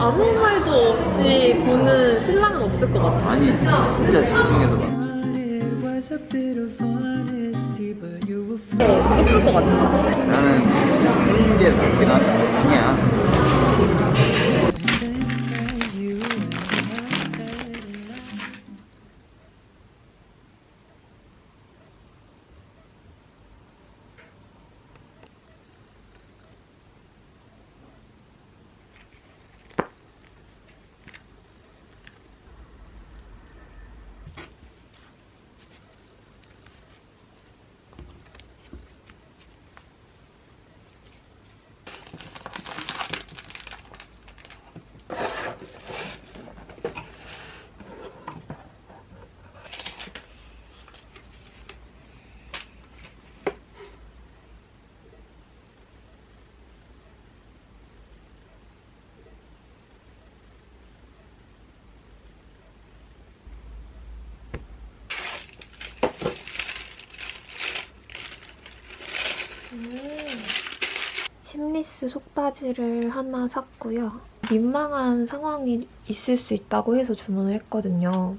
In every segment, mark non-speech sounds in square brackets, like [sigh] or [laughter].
아무 말도 없이 보는 신랑은 없을 것 같아. 아니 진짜 집중해서 봐. 네, 예쁠 것 같아. 나는 하는 게 낫긴 하다. 심리스 속바지를 하나 샀고요. 민망한 상황이 있을 수 있다고 해서 주문을 했거든요.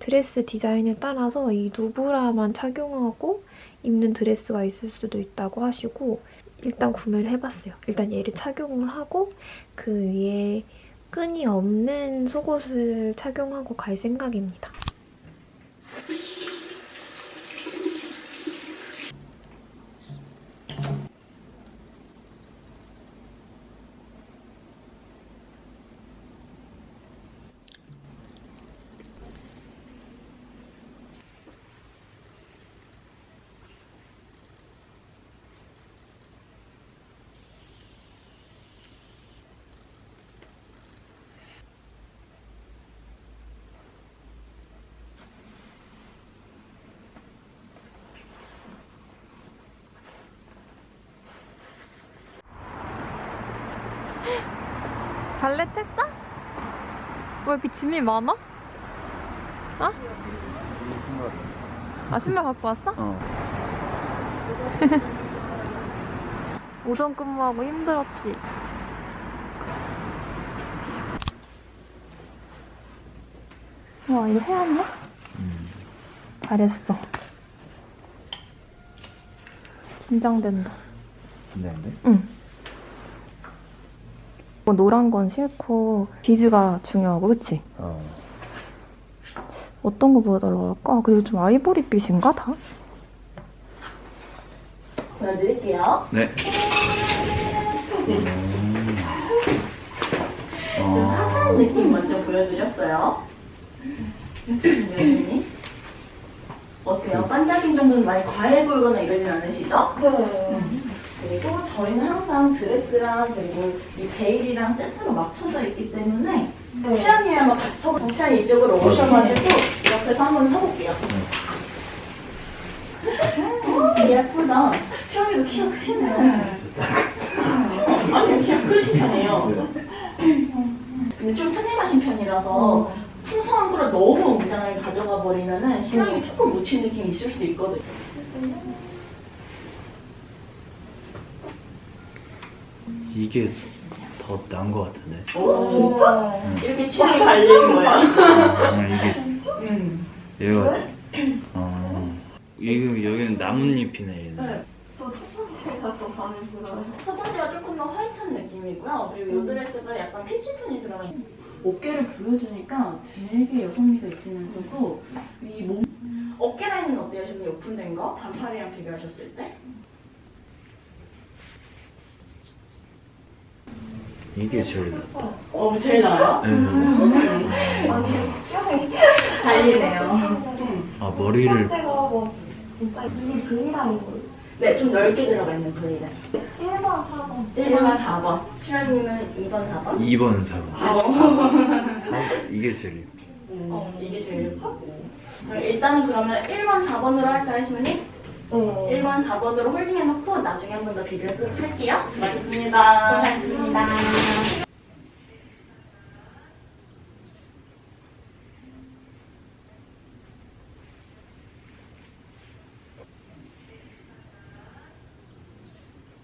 드레스 디자인에 따라서 이 누브라만 착용하고 입는 드레스가 있을 수도 있다고 하시고 일단 구매를 해봤어요. 일단 얘를 착용을 하고 그 위에 끈이 없는 속옷을 착용하고 갈 생각입니다. 발렛 했어? 왜 이렇게 짐이 많아? 어? 아 신발 갖고 왔어? 어. [laughs] 오전 근무하고 힘들었지? 와 이거 해왔네? 음. 잘했어 긴장된다 네, 네. 응 뭐 노란 건 싫고 비즈가 중요하고 그치? 어. 어떤 거 보여달라고 할까? 그리고 좀 아이보리빛인가 다? 보여드릴게요. 네. 음. 좀 어. 화사한 느낌 먼저 보여드렸어요. 여신님 어때요? 반짝임 정도는 많이 과해 보이거나 이러진 않으시죠? 네. 그리고 저희는 항상 드레스랑 그리고 이 베일이랑 세트로 맞춰져 있기 때문에 시안이야만 같이 서고 시안이 이쪽으로 오셔가지고 옆에서 한번 서볼게요. 음, 예쁘다. 시안이도 키가 크시네요. 아니 키가 크신 편이에요. 근데 좀 스님하신 편이라서 풍성한 거를 너무 웅장하게 가져가 버리면은 신앙이 조금 묻힌 느낌이 있을 수 있거든요. 이게 더 나은 것 같은데. 오, 진짜? 이렇게 취향이 갈리는 거야. 아, 이게 음. 얘가 어. 이거 여기는 나뭇잎이네 얘는. 네. 또 첫 번째가 더 마음에 들어요. 첫 번째가 조금 더 화이트한 느낌이고요. 그리고 이 드레스가 약간 피치 톤이 들어가 있는. 어깨를 보여주니까 되게 여성미가 있으면서도 이 몸. 어깨 라인은 어때요? 지금 오픈된 거? 반팔이랑 비교하셨을 때? 이게 제일 낫다. 어, 제일 나아요? 네. 달리네요. 아 머리를 네, 좀 넓게 들어가 있는 V를. 1번, 4번. 1번, 4번. 시라님은 2번, 4번? 2번 4번. 4번. 4, 이게 제일 예뻐. 어, 이게 제일 예쁘고. 그럼 일단은 그러면 1번, 4번으로 할까요, 시모님? 1번, 4번으로 홀딩해놓고 나중에 한 번 더 비교하도록 할게요. 수고하셨습니다. 수고하셨습니다.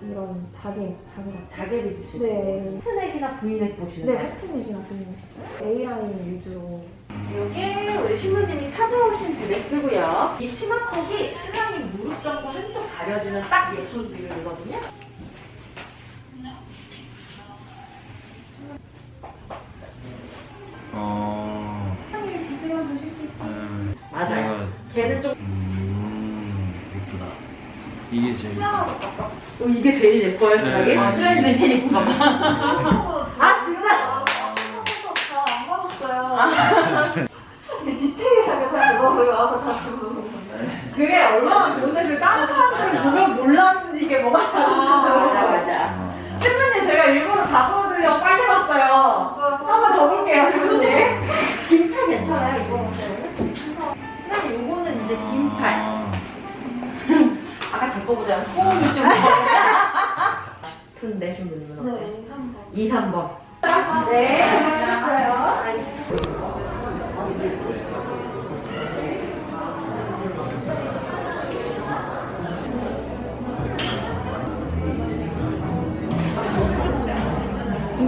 이런 자개, 자개 같은. 자개를 주시고 네. 스넥이나 브이넥 보시는 네, 거예요? 하스틴이나 그냥 A 라인 위주로. 이게 우리 신부님이 찾아오신 드레스고요. 이 치마폭이 신랑이 무릎 정도 한쪽 가려지는 딱 예쁜 비율이거든요. 어. 신랑님 비즈만 보실 수 있고. 음, 맞아요. 내가- 걔는 좀 음, 예쁘다. 이게 제일. 어, 이게 제일 예뻐요, 신랑이? 네. 아, 신랑이는 제일 예쁜가 봐. 아, 진짜? 안 받았어요. 디테일하게 잘 그거 와서 다 주고. 그게 얼마나 좋은데 지금 다른 사람들이 보면 몰랐는데 이게 뭐가 맞아, 맞아. 신부님 제가 일부러 다 보여드리려고 빨리 봤어요. 한 번 더 볼게요, 신부님. 긴팔 괜찮아요, 이거? 신랑님, 요거는 이제 긴팔. 아, 아까 제 거보다 톤이 좀 더. 톤 내신 분은 어때요? 네, 3번. 2, 3번. 네,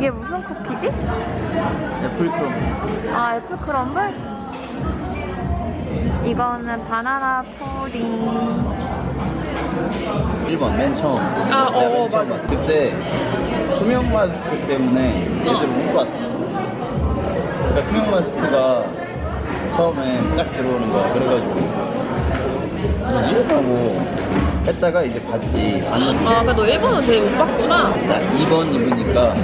이게 무슨 쿠키지? 애플크롬. 아, 애플 크럼블? 이거는 바나나 푸딩. 1번 맨 처음. 아, 어, 내가 맨 어, 처음 맞아. 그때 투명 마스크 때문에 제대로 못 봤어. 그러니까 투명 마스크가 처음에 딱 들어오는 거야. 그래가지고? 하고 했다가 이제 봤지. 아, 그러니까 너 일본어 제일 못 봤구나. 딱 2번 입으니까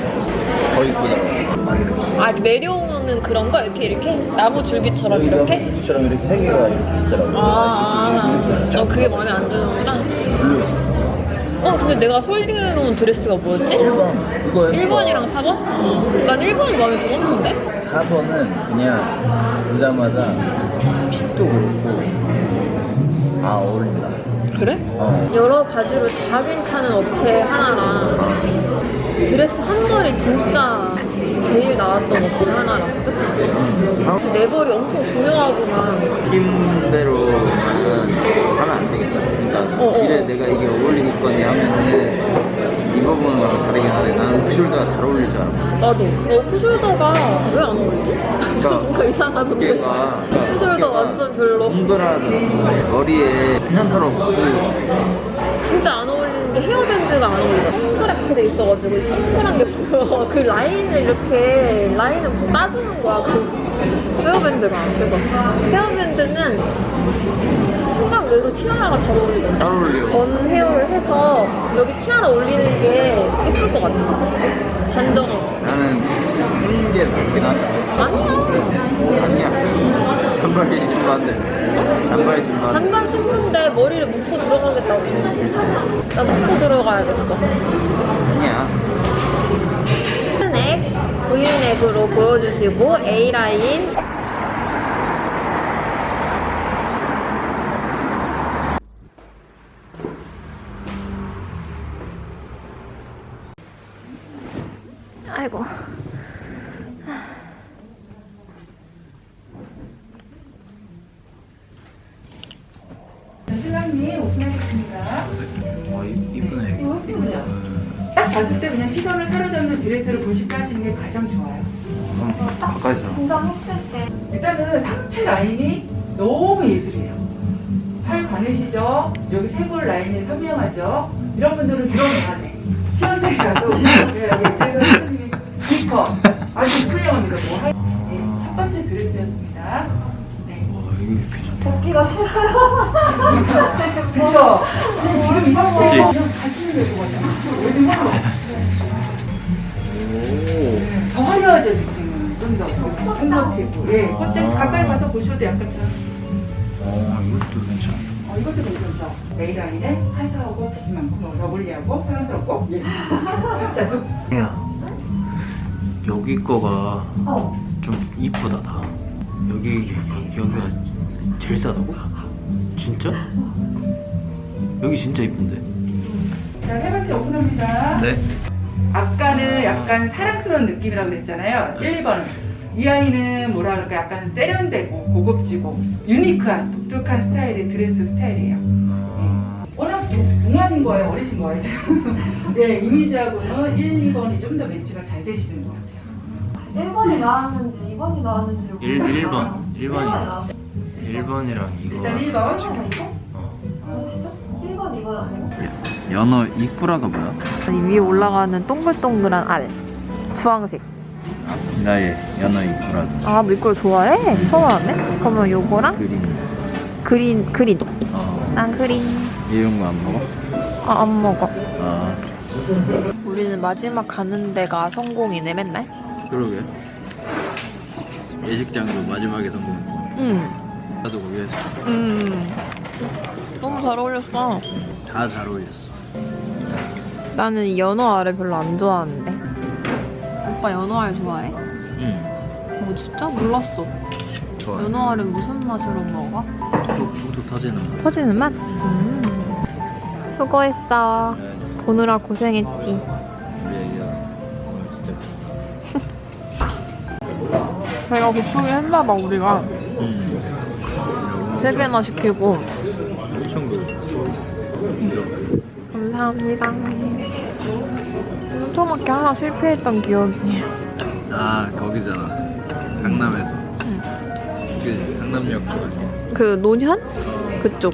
더 이쁘더라고. 아, 내려오는 그런 거? 이렇게, 이렇게? 나무 줄기처럼 이렇게? 구두처럼 이렇게 세 개가 이렇게 있더라고. 아, 너 그게 마음에 안 드는구나. 별로였어. 어, 근데 내가 홀딩해놓은 드레스가 뭐였지? 1번 이거 1번이랑 4번? 난 1번이 마음에 들었는데? 4번은 그냥 보자마자 핏도 그렇고 아 어울린다. 그래? 어. 여러 가지로 다 괜찮은 업체 하나랑 드레스 한 벌이 진짜 제일 나왔던 업체 하나랑 그치? 내 벌이 엄청 중요하구만 느낌대로 하면 안 되겠다. 그러니까 어, 어. 질에 내가 이게 어울리겠거니 하면은 입어보는 거랑 다르긴 하네. 나는 오플숄더가 잘 어울릴 줄 알아. 나도 너 오프숄더가 왜 안 어울리지? [laughs] 저 뭔가 이상하던데 어깨가 오프숄더 완전 별로 동그라더라고. 머리에 괜찮더라고. 진짜 안 어울리는 게 헤어밴드가 안 어울려 동그랗게 돼 있어가지고 이 동그란 게 보여 그 라인을 이렇게 라인을 무슨 따주는 거야 그 헤어밴드가 그래서 헤어밴드는 생각 외로 티아라가 잘 어울리거든 잘 어울려. 건 헤어를 해서 여기 티아라 올리는 게 예쁠 것 같지 단정하고 나는 쓰는 게 낫긴 한다. 아니야 아니야. 단발이 한대. 단발이 한대. 반반 신문데 머리를 묶고 들어가겠다고 나 묶고 들어가야겠어 아니야. 넥, V넥으로 보여주시고 A라인 오픈하겠습니다. 이- 이쁘네. 예쁘죠? 딱 봤을 때 그냥 시선을 사로잡는 드레스를 본식가 하시는 게 가장 좋아요. 어, 가까이서. 일단은 상체 라인이 너무 예술이에요. 팔 가느시죠? 여기 쇄골 라인이 선명하죠? 이런 분들은 들어오면 시원하게라도 네, 그래서 신랑님이 기퍼 아주 훌륭합니다. 뭐 싫어요. [laughs] 그렇죠. 지금 이 상태에서 그치. 그냥 가시는 게 좋아요. 왜냐면 오. 네, 더 화려하죠 느낌은 좀더 풍부티고 예 꽃장 가까이 가서 보셔도 어 이것도 괜찮아. 어, 이것도 괜찮죠 A라인에 화이트하고 피시만고 러블리하고 사랑스럽고 예. 자 그, 야 여기 거가 어. 좀 이쁘다 나 여기 여기가 제일 싸다고? 진짜? 여기 진짜 이쁜데? 자 세 번째 오픈합니다. 네. 아까는 약간 사랑스러운 느낌이라고 그랬잖아요. 1, 2번은 이 아이는 뭐라 그럴까? 약간 세련되고 고급지고 유니크한 독특한 스타일의 드레스 스타일이에요. 워낙 동- 동안인 거예요, 어리신 거예요, 지금. 네, [laughs] 이미지하고는 1, 2번이 좀 더 매치가 잘 되시는 것 같아요. 1번이 나왔는지 2번이 나왔는지 1, 1번. 1번이 1번이랑 이거 일단 1번. 어. 진짜? 1번 2번 아니고? 연어 이쿠라가 뭐야? 이 위에 올라가는 동글동글한 알 주황색 나의 연어 이쿠라 아 물고기 좋아해? 처음 알았네? 그러면 요거랑 그림 그린 그린 어 난 그린 이런 거 안 먹어? 아 안 먹어 아 우리는 마지막 가는 데가 성공이네 맨날 그러게 예식장도 마지막에 성공했고 응 나도 했어. 음. 너무 잘 어울렸어. 다 잘 어울렸어. 나는 이 연어 알을 별로 안 좋아하는데. 오빠 연어 알 좋아해? 응. 어 진짜? 몰랐어. 좋아 연어 알은 무슨 맛으로 먹어? 톡톡 터지는 맛. 터지는 맛? 음. 수고했어. 보느라 고생했지. 우리 애기가 오늘 진짜 [laughs] 배가 고프긴 했나 봐 우리가. 응 세 개나 시키고. 엄청 그 감사합니다. 홈토마켓 하나 실패했던 기억이 아 거기잖아. 강남에서. 그 강남역 쪽에 그 논현? 그쪽